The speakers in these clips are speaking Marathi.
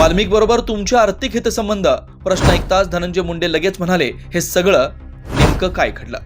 वाल्मिक बरोबर तुमचे आर्थिक हितसंबंध. प्रश्न ऐकताच धनंजय मुंडे लगेच म्हणाले हे सगळं नेमकं काय घडलं?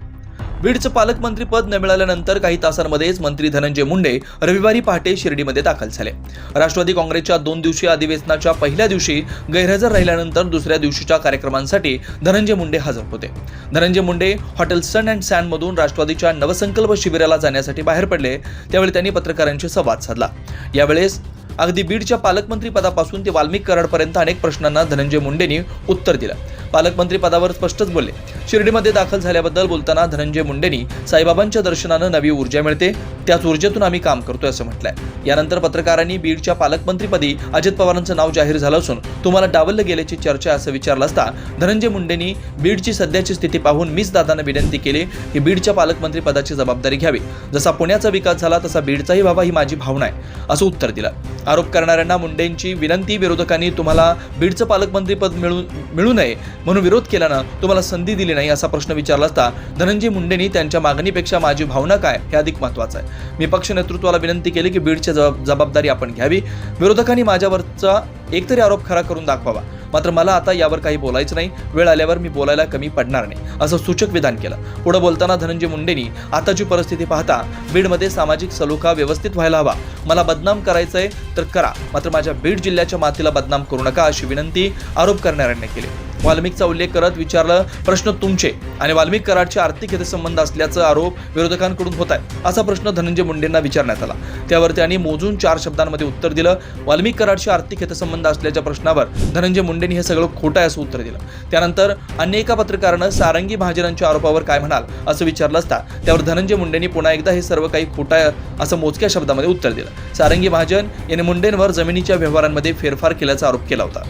बीडचं पालकमंत्रीपद न मिळाल्यानंतर काही तासांमध्येच मंत्री धनंजय मुंडे रविवारी पहाटे शिर्डीमध्ये दाखल झाले. राष्ट्रवादी काँग्रेसच्या दोन दिवसीय अधिवेशनाच्या पहिल्या दिवशी गैरहजर राहिल्यानंतर दुसऱ्या दिवशीच्या कार्यक्रमांसाठी धनंजय मुंडे हजर होते. Dhananjay Munde hotel Sun and सॅनमधून राष्ट्रवादीच्या नवसंकल्प शिबिराला जाण्यासाठी बाहेर पडले त्यावेळी त्यांनी पत्रकारांशी संवाद साधला. यावेळेस अगदी बीडच्या पालकमंत्री पदापासून ते वाल्मिक कराडपर्यंत अनेक प्रश्नांना धनंजय मुंडेंनी उत्तर दिलं. पालकमंत्री पदावर स्पष्टच बोलले शिर्डीमध्ये दाखल झाल्याबद्दल बोलताना धनंजय मुंडेंनी साईबाबांच्या दर्शनानं नवी ऊर्जा मिळते त्याच ऊर्जेतून आम्ही काम करतोय असं म्हटलंय. यानंतर पत्रकारांनी बीडच्या पालकमंत्रीपदी अजित पवारांचं नाव जाहीर झालं असून तुम्हाला डावललं गेल्याची चर्चा असं विचारलं असता धनंजय मुंडेंनी बीडची सध्याची स्थिती पाहून मीच दादांना विनंती केली की बीडच्या पालकमंत्री पदाची जबाबदारी घ्यावी. जसा पुण्याचा विकास झाला तसा बीडचाही व्हावा ही माझी भावना आहे असं उत्तर दिलं. आरोप करणाऱ्यांना मुंडेंची विनंती विरोधकांनी तुम्हाला बीडचं पालकमंत्रीपद मिळू मिळू नये म्हणून विरोध केल्यानं तुम्हाला संधी दिली नाही असा प्रश्न विचारला असता धनंजय मुंडेंनी त्यांच्या मागणीपेक्षा माझी भावना काय हे अधिक महत्त्वाचं आहे. मी पक्ष नेतृत्वाला विनंती केली की बीडची जबाब जबाबदारी आपण घ्यावी. विरोधकांनी माझ्यावरचा एकतरी आरोप खरा करून दाखवावा. मात्र मला आता यावर काही बोलायचं नाही. वेळ आल्यावर मी बोलायला कमी पडणार नाही असं सूचक विधान केलं. पुढे बोलताना धनंजय मुंडेंनी आताची परिस्थिती पाहता बीडमध्ये सामाजिक सलोखा व्यवस्थित व्हायला हवा. मला बदनाम करायचंय तर करा. मात्र माझ्या बीड जिल्ह्याच्या मातीला बदनाम करू नका अशी विनंती आरोप करणाऱ्यांनी केली. वाल्मिकचा उल्लेख करत विचारलं प्रश्न तुमचे आणि वाल्मिक कराडचे आर्थिक हितसंबंध असल्याचा आरोप विरोधकांकडून होत आहे असा प्रश्न धनंजय मुंडेंना विचारण्यात आला. त्यावर त्यांनी मोजून चार शब्दांमध्ये उत्तर दिलं वाल्मिक कराडचे आर्थिक हितसंबंध असल्याच्या प्रश्नावर धनंजय मुंडेंनी हे सगळं खोटं आहे असं उत्तर दिलं. त्यानंतर अन्य एका पत्रकारानं सारंगी महाजनांच्या आरोपावर काय म्हणाल? असं विचारलं असता त्यावर धनंजय मुंडेंनी पुन्हा एकदा हे सर्व काही खोटं आहे असं मोजक्या शब्दामध्ये उत्तर दिलं. सारंगी महाजन यांनी मुंडेंवर जमिनीच्या व्यवहारांमध्ये फेरफार केल्याचा आरोप केला होता.